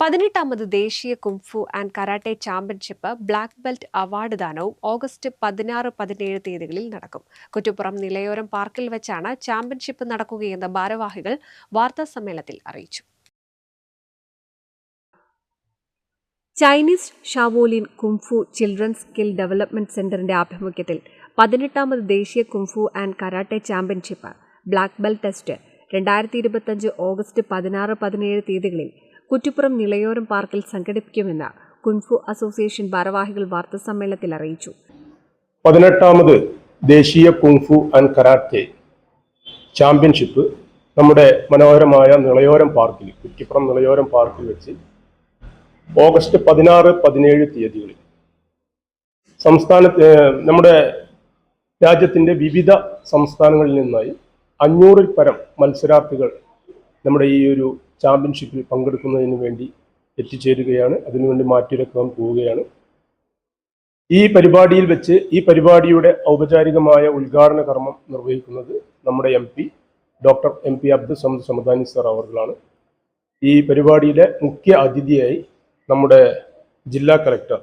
പതിനെട്ടാമത് ദേശീയ kung fu and karate championship black belt award ദാനവും August പതിനാറ് പതിനേഴ് തീയതികളിൽ നടക്കും. കുറ്റിപ്പുറം നിലയോരം പാർക്കിൽ വെച്ചാണ് ചാമ്പ്യൻഷിപ്പ് നടക്കുകയെന്ന് ഭാരവാഹികൾ വാർത്താസമ്മേളനത്തിൽ അറിയിച്ചു. Chinese Shaolin kung fu children's skill development സെന്ററിന്റെ ആഭിമുഖ്യത്തിൽ പതിനെട്ടാമത് ദേശീയ kung fu and karate championship black belt test രണ്ടായിരത്തി ഇരുപത്തഞ്ച് ഓഗസ്റ്റ് പതിനാറ് പതിനേഴ് തീയതികളിൽ കുറ്റിപ്പുറം നിളയോരം പാർക്കിൽ സംഘടിപ്പിക്കുമെന്ന് കുൻഫു അസോസിയേഷൻ ഭാരവാഹികൾ വാർത്താസമ്മേളനത്തിൽ അറിയിച്ചു. പതിനെട്ടാമത് ദേശീയ കുൻഫു ആൻഡ് കരാട്ടെ ചാമ്പ്യൻഷിപ്പ് നമ്മുടെ മനോഹരമായ നിളയോരം പാർക്കിൽ കുറ്റിപ്പുറം നിളയോരം പാർക്കിൽ വെച്ച് ഓഗസ്റ്റ് പതിനാറ് പതിനേഴ് തീയതികളിൽ. സംസ്ഥാനത്ത് നമ്മുടെ രാജ്യത്തിന്റെ വിവിധ സംസ്ഥാനങ്ങളിൽ നിന്നായി അഞ്ഞൂറിൽ പരം മത്സരാർത്ഥികൾ നമ്മുടെ ഈ ഒരു ചാമ്പ്യൻഷിപ്പിൽ പങ്കെടുക്കുന്നതിന് വേണ്ടി എത്തിച്ചേരുകയാണ്. അതിനുവേണ്ടി മാറ്റിയെടുക്കാൻ പോവുകയാണ്. ഈ പരിപാടിയിൽ വെച്ച് ഈ പരിപാടിയുടെ ഔപചാരികമായ ഉദ്ഘാടന കർമ്മം നിർവഹിക്കുന്നത് നമ്മുടെ M P doctor M P Abdul Samad Samadani sir അവർകളാണ് ഈ പരിപാടിയിലെ മുഖ്യ അതിഥിയായി നമ്മുടെ ജില്ലാ collector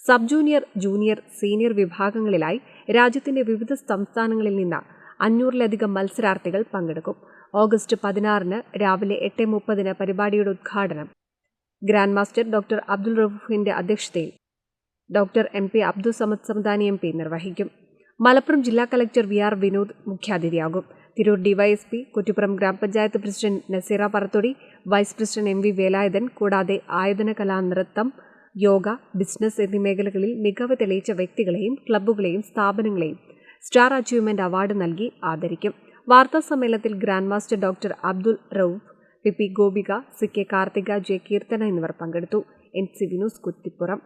sub junior junior senior വിഭാഗങ്ങളിലായി രാജ്യത്തിന്റെ വിവിധ സംസ്ഥാനങ്ങളിൽ നിന്ന് അഞ്ഞൂറിലധികം മത്സരാർത്ഥികൾ പങ്കെടുക്കും. ഓഗസ്റ്റ് പതിനാറിന് രാവിലെ എട്ട് മുപ്പതിന് പരിപാടിയുടെ ഉദ്ഘാടനം. ഗ്രാൻഡ് മാസ്റ്റർ ഡോക്ടർ അബ്ദുൾ റഫൂഫിന്റെ അധ്യക്ഷതയിൽ doctor M. P. Abdul Samad Samadani M P നിർവഹിക്കും. മലപ്പുറം ജില്ലാ കലക്ടർ വി. ആർ. വിനോദ് മുഖ്യാതിഥിയാകും. തിരൂർ ഡിവൈഎസ്പി കുറ്റിപ്പുറം ഗ്രാമപഞ്ചായത്ത് president Naseera Parathodi vice president M V Velayudhan കൂടാതെ ആയുധന കലാ നൃത്തം യോഗ ബിസിനസ് എന്നീ മേഖലകളിൽ മികവ് തെളിയിച്ച വ്യക്തികളെയും ക്ലബ്ബുകളെയും സ്ഥാപനങ്ങളെയും സ്റ്റാർ അച്ചീവ്മെന്റ് അവാർഡ് നൽകി ആദരിക്കും. വാർത്താ സമ്മേളനത്തിൽ grand master doctor Abdul Rauf P P Gopika C K Karthika J Keerthana എന്നിവർ പങ്കെടുത്തു. N C Vinoos Kuttippuram.